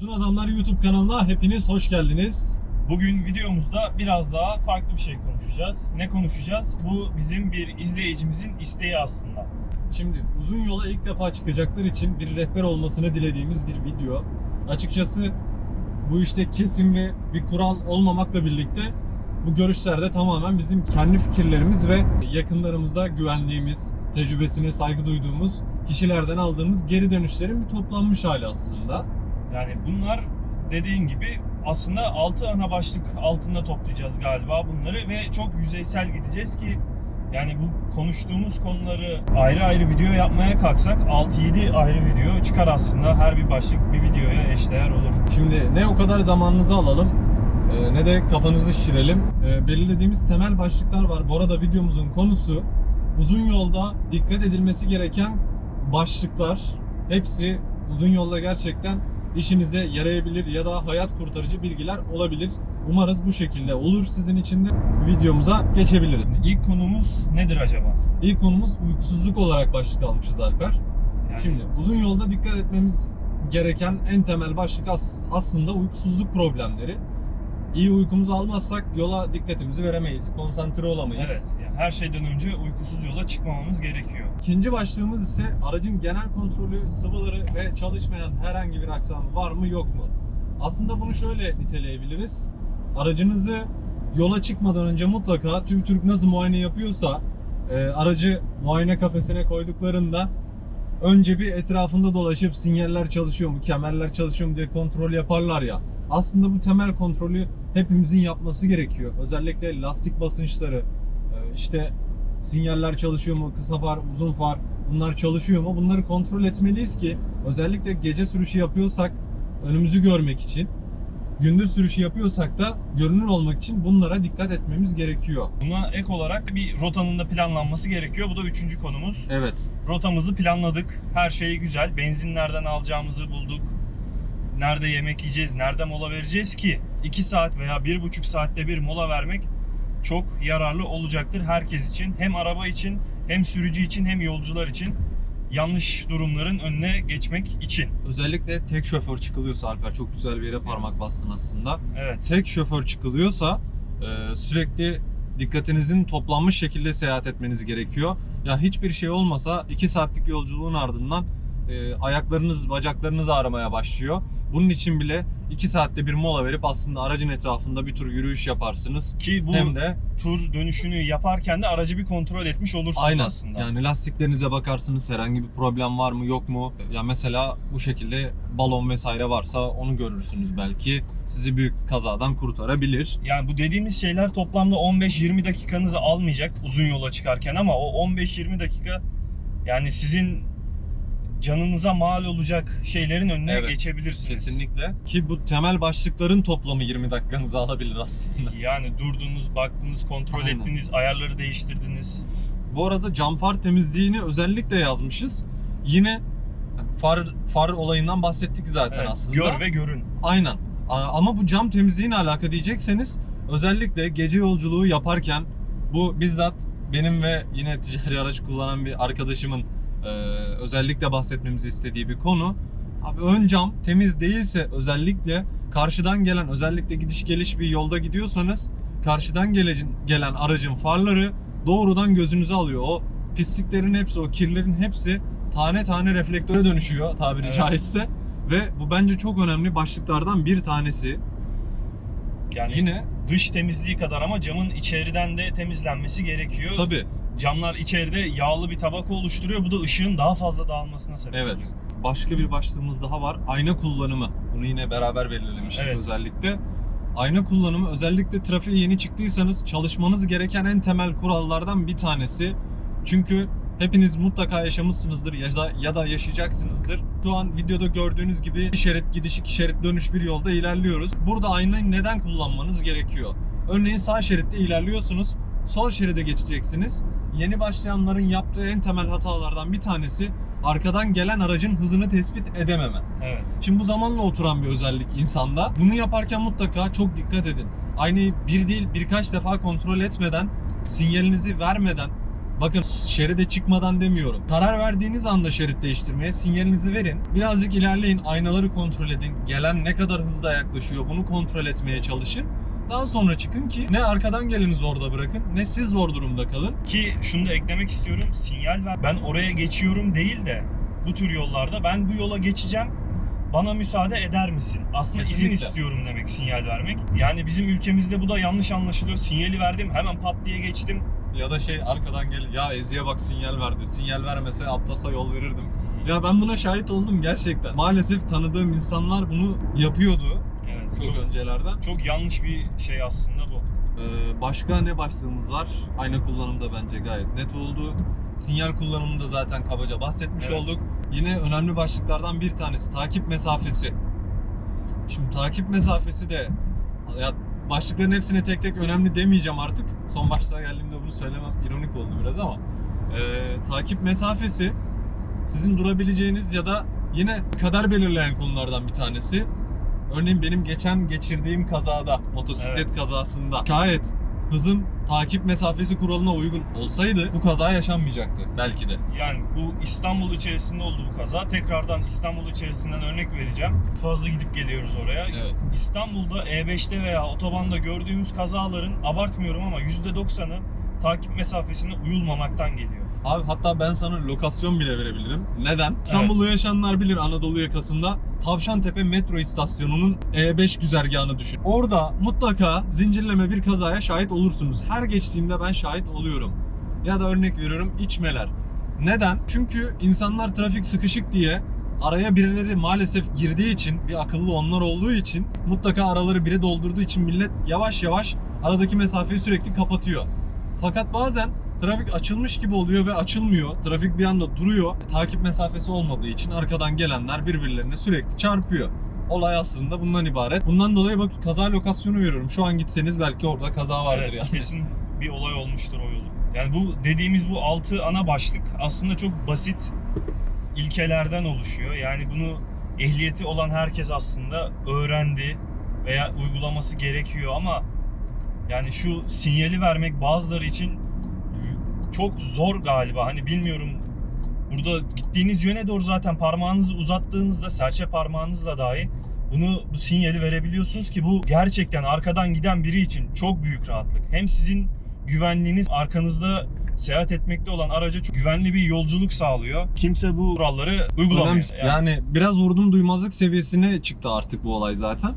Uzun Adamlar YouTube kanalına hepiniz hoş geldiniz. Bugün videomuzda biraz daha farklı bir şey konuşacağız. Ne konuşacağız? Bu bizim bir izleyicimizin isteği aslında. Şimdi uzun yola ilk defa çıkacaklar için bir rehber olmasını dilediğimiz bir video. Açıkçası bu işte kesin ve bir kural olmamakla birlikte bu görüşlerde tamamen bizim kendi fikirlerimiz ve yakınlarımızda güvendiğimiz, tecrübesine saygı duyduğumuz kişilerden aldığımız geri dönüşlerin bir toplanmış hali aslında. Yani bunlar dediğin gibi aslında 6 ana başlık altında toplayacağız galiba bunları ve çok yüzeysel gideceğiz ki yani bu konuştuğumuz konuları ayrı ayrı video yapmaya kalksak 6-7 ayrı video çıkar aslında. Her bir başlık bir videoya eşdeğer olur. Şimdi ne o kadar zamanınızı alalım e, ne de kafanızı şişirelim. E, Belirlediğimiz temel başlıklar var. Bu arada videomuzun konusu uzun yolda dikkat edilmesi gereken başlıklar. Hepsi uzun yolda gerçekten işinize yarayabilir ya da hayat kurtarıcı bilgiler olabilir. Umarız bu şekilde olur sizin için de videomuza geçebiliriz. İlk konumuz nedir acaba? İlk konumuz uykusuzluk olarak başlık almışız Alper. Yani Şimdi uzun yolda dikkat etmemiz gereken en temel başlık as- aslında uykusuzluk problemleri. İyi uykumuzu almazsak yola dikkatimizi veremeyiz, konsantre olamayız. Evet, her şeyden önce uykusuz yola çıkmamamız gerekiyor. İkinci başlığımız ise aracın genel kontrolü, sıvıları ve çalışmayan herhangi bir aksam var mı yok mu? Aslında bunu şöyle niteleyebiliriz. Aracınızı yola çıkmadan önce mutlaka TÜV nasıl muayene yapıyorsa e, aracı muayene kafesine koyduklarında önce bir etrafında dolaşıp sinyaller çalışıyor mu, kemerler çalışıyor mu diye kontrol yaparlar ya. Aslında bu temel kontrolü hepimizin yapması gerekiyor. Özellikle lastik basınçları, işte sinyaller çalışıyor mu, kısa far, uzun far bunlar çalışıyor mu? Bunları kontrol etmeliyiz ki özellikle gece sürüşü yapıyorsak önümüzü görmek için, gündüz sürüşü yapıyorsak da görünür olmak için bunlara dikkat etmemiz gerekiyor. Buna ek olarak bir rotanın da planlanması gerekiyor. Bu da üçüncü konumuz. Evet. Rotamızı planladık. Her şey güzel. Benzin nereden alacağımızı bulduk. Nerede yemek yiyeceğiz, nerede mola vereceğiz ki 2 saat veya 1,5 saatte bir mola vermek çok yararlı olacaktır herkes için. Hem araba için, hem sürücü için, hem yolcular için. Yanlış durumların önüne geçmek için. Özellikle tek şoför çıkılıyorsa Alper çok güzel bir yere parmak bastın aslında. Evet. tek şoför çıkılıyorsa e, sürekli dikkatinizin toplanmış şekilde seyahat etmeniz gerekiyor. Ya hiçbir şey olmasa 2 saatlik yolculuğun ardından e, ayaklarınız, bacaklarınız ağrımaya başlıyor. Bunun için bile 2 saatte bir mola verip aslında aracın etrafında bir tur yürüyüş yaparsınız. Ki bu Hem de tur dönüşünü yaparken de aracı bir kontrol etmiş olursunuz aynen aslında. yani lastiklerinize bakarsınız herhangi bir problem var mı yok mu? Ya mesela bu şekilde balon vesaire varsa onu görürsünüz belki. Sizi büyük kazadan kurtarabilir. Yani bu dediğimiz şeyler toplamda 15-20 dakikanızı almayacak uzun yola çıkarken ama o 15-20 dakika yani sizin canınıza mal olacak şeylerin önüne Evet, geçebilirsiniz. Kesinlikle. Ki bu temel başlıkların toplamı 20 dakikanızı alabilir aslında. Yani durdunuz, baktınız, kontrol Aynen. ettiniz, ayarları değiştirdiniz. Bu arada cam far temizliğini özellikle yazmışız. Yine far far olayından bahsettik zaten Evet, aslında. Gör ve görün. Aynen. A- Ama bu cam temizliğine alaka diyecekseniz özellikle gece yolculuğu yaparken bu bizzat benim ve yine ticari araç kullanan bir arkadaşımın e, özellikle bahsetmemizi istediği bir konu. Abi ön cam temiz değilse özellikle karşıdan gelen özellikle gidiş geliş bir yolda gidiyorsanız karşıdan gelen, gelen aracın farları doğrudan gözünüze alıyor. O pisliklerin hepsi, o kirlerin hepsi tane tane reflektöre dönüşüyor tabiri Evet. caizse. Ve bu bence çok önemli başlıklardan bir tanesi. Yani Yine dış temizliği kadar ama camın içeriden de temizlenmesi gerekiyor. tabii Camlar içeride yağlı bir tabaka oluşturuyor. Bu da ışığın daha fazla dağılmasına sebep evet. oluyor. Başka bir başlığımız daha var. Ayna kullanımı. Bunu yine beraber belirlemiştik Evet. özellikle. Ayna kullanımı özellikle trafiğe yeni çıktıysanız çalışmanız gereken en temel kurallardan bir tanesi. Çünkü hepiniz mutlaka yaşamışsınızdır ya da ya da yaşayacaksınızdır. Şu an videoda gördüğünüz gibi iki şerit gidiş iki şerit dönüş bir yolda ilerliyoruz. Burada aynayı neden kullanmanız gerekiyor? Örneğin sağ şeritte ilerliyorsunuz. Sol şeride geçeceksiniz. Yeni başlayanların yaptığı en temel hatalardan bir tanesi arkadan gelen aracın hızını tespit edememe. Evet. Şimdi bu zamanla oturan bir özellik insanda. Bunu yaparken mutlaka çok dikkat edin. Aynayı bir değil birkaç defa kontrol etmeden, sinyalinizi vermeden Bakın şeride çıkmadan demiyorum. Karar verdiğiniz anda şerit değiştirmeye sinyalinizi verin. Birazcık ilerleyin, aynaları kontrol edin. Gelen ne kadar hızla yaklaşıyor bunu kontrol etmeye çalışın. Daha sonra çıkın ki ne arkadan geleni zorda bırakın ne siz zor durumda kalın. Ki şunu da eklemek istiyorum. Sinyal ver. Ben oraya geçiyorum değil de bu tür yollarda ben bu yola geçeceğim. Bana müsaade eder misin? Aslında izin Kesinlikle. istiyorum demek sinyal vermek. Yani bizim ülkemizde bu da yanlış anlaşılıyor. Sinyali verdim hemen pat diye geçtim. Ya da şey arkadan gel ya Ezi'ye bak sinyal verdi. Sinyal vermese atlasa yol verirdim. Ya ben buna şahit oldum gerçekten. Maalesef tanıdığım insanlar bunu yapıyordu. Çok, Çok, öncelerden. çok yanlış bir şey aslında bu. Ee, başka ne başlığımız var? Ayna kullanımda bence gayet net oldu. Sinyal kullanımında zaten kabaca bahsetmiş Evet. olduk. Yine önemli başlıklardan bir tanesi takip mesafesi. Şimdi takip mesafesi de ya başlıkların hepsine tek tek önemli demeyeceğim artık. Son başlığa geldiğimde bunu söylemem ironik oldu biraz ama ee, takip mesafesi sizin durabileceğiniz ya da yine kader belirleyen konulardan bir tanesi. Örneğin benim geçen geçirdiğim kazada, motosiklet Evet. kazasında şayet hızım takip mesafesi kuralına uygun olsaydı bu kaza yaşanmayacaktı belki de. Yani bu İstanbul içerisinde oldu bu kaza. Tekrardan İstanbul içerisinden örnek vereceğim. Fazla gidip geliyoruz oraya. Evet. İstanbul'da E5'te veya otobanda gördüğümüz kazaların abartmıyorum ama %90'ı takip mesafesine uyulmamaktan geliyor. Abi hatta ben sana lokasyon bile verebilirim. Neden? İstanbul'da yaşayanlar bilir Anadolu yakasında Tavşantepe metro istasyonunun E5 güzergahını düşün. Orada mutlaka zincirleme bir kazaya şahit olursunuz. Her geçtiğimde ben şahit oluyorum. Ya da örnek veriyorum içmeler. Neden? Çünkü insanlar trafik sıkışık diye araya birileri maalesef girdiği için bir akıllı onlar olduğu için mutlaka araları biri doldurduğu için millet yavaş yavaş aradaki mesafeyi sürekli kapatıyor. Fakat bazen trafik açılmış gibi oluyor ve açılmıyor. Trafik bir anda duruyor. Takip mesafesi olmadığı için arkadan gelenler birbirlerine sürekli çarpıyor. Olay aslında bundan ibaret. Bundan dolayı bak kaza lokasyonu veriyorum. Şu an gitseniz belki orada kaza vardır evet, yani. kesin bir olay olmuştur o yolun. Yani bu dediğimiz bu 6 ana başlık aslında çok basit ilkelerden oluşuyor. Yani bunu ehliyeti olan herkes aslında öğrendi veya uygulaması gerekiyor ama yani şu sinyali vermek bazıları için çok zor galiba. Hani bilmiyorum burada gittiğiniz yöne doğru zaten parmağınızı uzattığınızda serçe parmağınızla dahi bunu bu sinyali verebiliyorsunuz ki bu gerçekten arkadan giden biri için çok büyük rahatlık. Hem sizin güvenliğiniz arkanızda seyahat etmekte olan araca çok güvenli bir yolculuk sağlıyor. Kimse bu kuralları uygulamıyor. Önemli- yani. biraz vurdum duymazlık seviyesine çıktı artık bu olay zaten.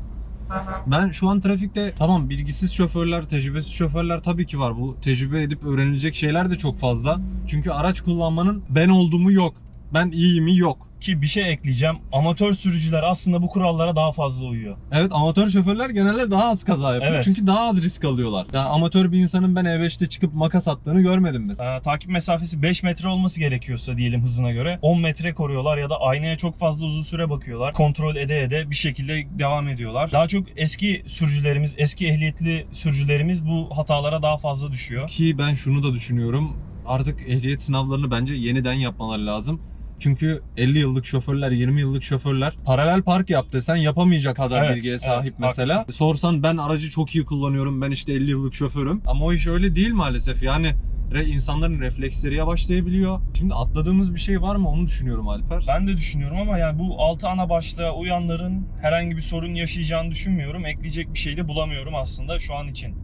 Ben şu an trafikte tamam bilgisiz şoförler, tecrübesiz şoförler tabii ki var. Bu tecrübe edip öğrenilecek şeyler de çok fazla. Çünkü araç kullanmanın ben olduğumu yok. Ben iyiyimi yok. ki bir şey ekleyeceğim. Amatör sürücüler aslında bu kurallara daha fazla uyuyor. Evet amatör şoförler genelde daha az kaza yapıyor. Evet. Çünkü daha az risk alıyorlar. Yani amatör bir insanın ben E5'te çıkıp makas attığını görmedim mesela. Ee, takip mesafesi 5 metre olması gerekiyorsa diyelim hızına göre 10 metre koruyorlar ya da aynaya çok fazla uzun süre bakıyorlar. Kontrol ede ede bir şekilde devam ediyorlar. Daha çok eski sürücülerimiz, eski ehliyetli sürücülerimiz bu hatalara daha fazla düşüyor. Ki ben şunu da düşünüyorum. Artık ehliyet sınavlarını bence yeniden yapmaları lazım. Çünkü 50 yıllık şoförler, 20 yıllık şoförler paralel park yap desen yapamayacak kadar Evet, bilgiye evet, sahip mesela. haklısın. Sorsan ben aracı çok iyi kullanıyorum, ben işte 50 yıllık şoförüm. Ama o iş öyle değil maalesef. Yani re- insanların refleksleri yavaşlayabiliyor. Şimdi atladığımız bir şey var mı onu düşünüyorum Alper. Ben de düşünüyorum ama yani bu 6 ana başlığa uyanların herhangi bir sorun yaşayacağını düşünmüyorum. Ekleyecek bir şey de bulamıyorum aslında şu an için.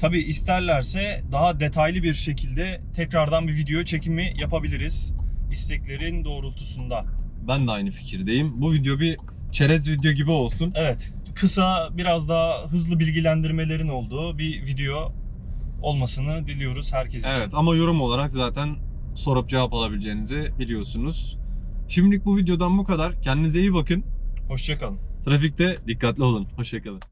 Tabi isterlerse daha detaylı bir şekilde tekrardan bir video çekimi yapabiliriz. İsteklerin doğrultusunda. Ben de aynı fikirdeyim. Bu video bir çerez video gibi olsun. Evet, kısa biraz daha hızlı bilgilendirmelerin olduğu bir video olmasını diliyoruz herkes için. Evet ama yorum olarak zaten sorup cevap alabileceğinizi biliyorsunuz. Şimdilik bu videodan bu kadar. Kendinize iyi bakın. Hoşçakalın. Trafikte dikkatli olun. Hoşçakalın.